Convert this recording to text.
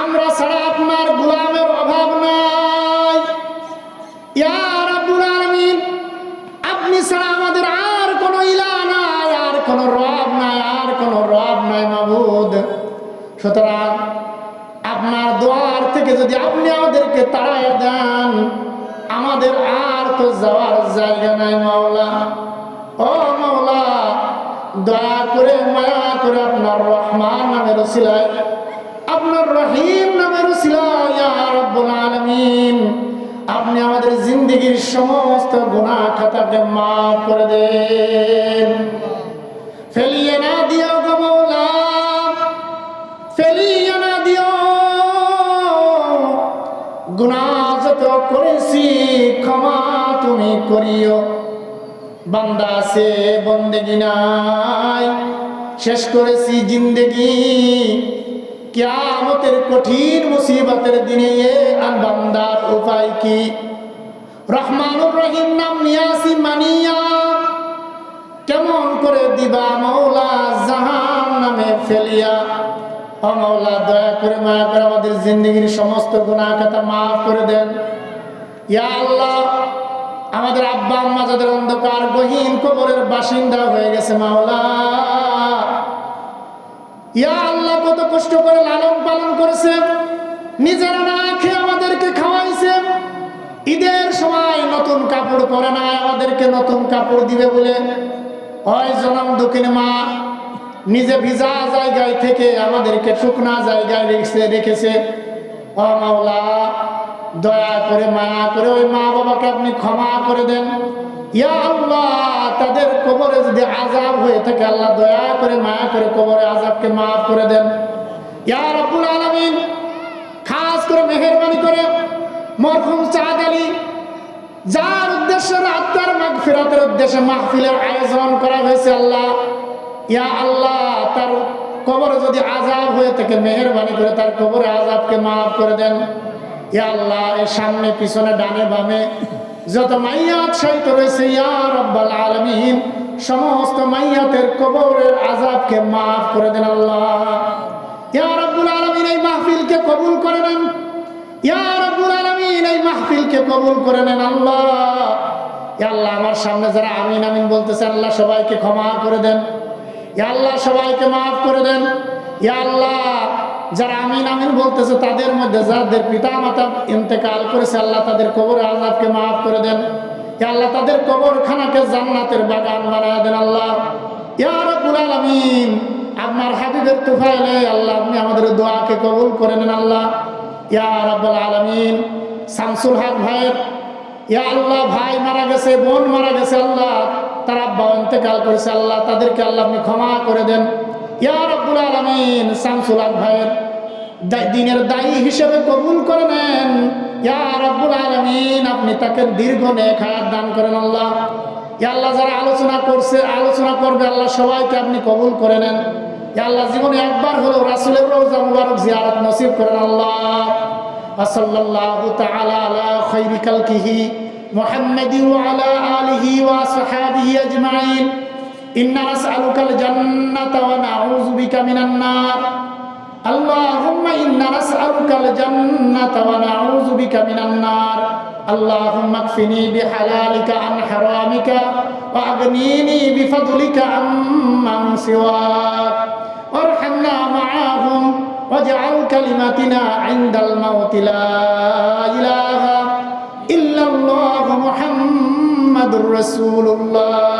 আমরা ছাড়া আপনার গোলামের অভাব নাই। রব্বুল আলামিন, আপনি ছাড়া আমাদের আর কোনো ইলা নাই, আর কোনো রব নাই, আর কোনো রব নাই মাবুদ। সুতরাং আপনার দোয়ার থেকে যদি আপনি আমাদেরকে তাড়াইয়া দেন, আমাদের আর তো যাওয়ার জায়গা নাই মাওলা। ও মাওলা, দয়া করে মায়া করে আপনার রহমান নামের সিলাই আপনার রহিম নামের আলামিন, আপনি আমাদের জিন্দগির সমস্ত গুনাহ খাতাকে মাফ করে দেন। ফেলিয়ে না দিও ফেলিয়ে না দিও। গুনাহ যত করেছি, ক্ষমা তুমি করিও। বান্দা আছে, বন্দেগি নাই। শেষ করেছি জিন্দেগি। কিয়ামতের কঠিন মুসিবতের দিনে বান্দার উপায় কি? রহমানুর রহিম নাম নিয়াসি মানিয়া। কেমন করে দিবা মৌলা জাহান নামে ফেলিয়া? ও মৌলা দয়া করে মায়া করে আমাদের জিন্দগির সমস্ত মাফ করে দেন। ইয়া আল্লাহ, আমাদের আব্বা আম্মা যাদের অন্ধকার গহীন কবরের বাসিন্দা হয়ে গেছে মাওলা। ইয়া আল্লাহ, কত কষ্ট করে লালন পালন করেছে। নিজেরা না খেয়ে আমাদেরকে খাওয়াইছে। ঈদের সময় নতুন কাপড় পরে না, আমাদেরকে নতুন কাপড় দিবে বলে। হয় জনম দক্ষিণ মা নিজে ভিজা জায়গায় থেকে আমাদেরকে শুকনা জায়গায় রেখেছে রেখেছে। ও মাওলা, দয়া করে মায়া করে ওই মা বাবাকে আপনি ক্ষমা করে দেন। ইয়া আল্লাহ, তাদের কবরে যদি আজাব হয়ে থাকে, আল্লাহ দয়া করে, মায়া করে কবরে আজাবকে মাফ করে দেন। ইয়া রব্বুল আলামিন, খাস করে মেহেরবানি করে মরহুম চাঁদ আলী, যার উদ্দেশ্যে আত্মার মাগফিরাতের উদ্দেশ্যে মাহফিলের আয়োজন করা হয়েছে আল্লাহ। ইয়া আল্লাহ, তার কবরে যদি আজাব হয়ে থাকে, মেহেরবানি করে তার কবরে আজাবকে মাফ করে দেন। ইয়া আল্লাহ, এর সামনে, পিছনে, ডানে, বামে যত মাইয়াত সাহিত্য রয়েছে আলামিন, সমস্ত মাইয়াতের কবরের আজাবকে মাফ করে দেন আল্লাহ। ইয়া রব্বুল আলামিন, এই মাহফিলকে কবুল করে নেন। এই মাহফিলকে কবুল করে নেন আল্লাহ। আল্লাহ, আমার সামনে যারা আমিন আমিন বলতেছে, আল্লাহ সবাইকে ক্ষমা করে দেন। আল্লাহ সবাইকে মাফ করে দেন। আল্লাহ যারা আমিন আমিন বলতেছে, তাদের মধ্যে যাদের পিতা মাতা ইন্তেকাল করেছে, আল্লাহ তাদের কবর আজাবকে মাফ করে দেন। আল্লাহ তাদের কবরখানাকে জান্নাতের বাগান বানায় দেন আল্লাহ। ইয়া রব্বুল আলামিন, আপনার হাবিবের তুফাইলে আল্লাহ আপনি আমাদের দোয়াকে কবুল করে নেন আল্লাহ। ইয়া রব্বুল আলামিন, শামসুল হক ভাইয়ের, ইয়া আল্লাহ ভাই মারা গেছে, বোন মারা গেছে, আল্লাহ, তার আব্বা ইন্তেকাল করেছে, আল্লাহ তাদেরকে আল্লাহ আপনি ক্ষমা করে দেন। ইয়ারবুল আলমিন, শামসুল হক ভাইয়ের দিনের দায়ী হিসেবে কবুল করে নেন। ইয়ারবুল আলমিন, আপনি তাকে দীর্ঘ নেক হায়াত দান করেন আল্লাহ। আল্লাহ যারা আলোচনা করছে, আলোচনা করবে, আল্লাহ সবাইকে আপনি কবুল করে নেন। আল্লাহ জীবনে একবার হলেও রাসুলের রোজা মুবারক জিয়ারত নসিব করেন আল্লাহ। সাল্লাল্লাহু তাআলা আলা খাইরি কিহি মুহাম্মাদি ওয়া আলা আলিহি ওয়া সাহাবিহি আজমাইন। وصحابه أجمعين إنا نسألك الجنة ونعوذ بك من النار اللهم إنا نسألك الجنة ونعوذ بك من النار اللهم اكفني بحلالك عن حرامك وأغنيني بفضلك عمن سواك وارحمنا معهم واجعل كلمتنا عند الموت لا إله إلا الله محمد رسول الله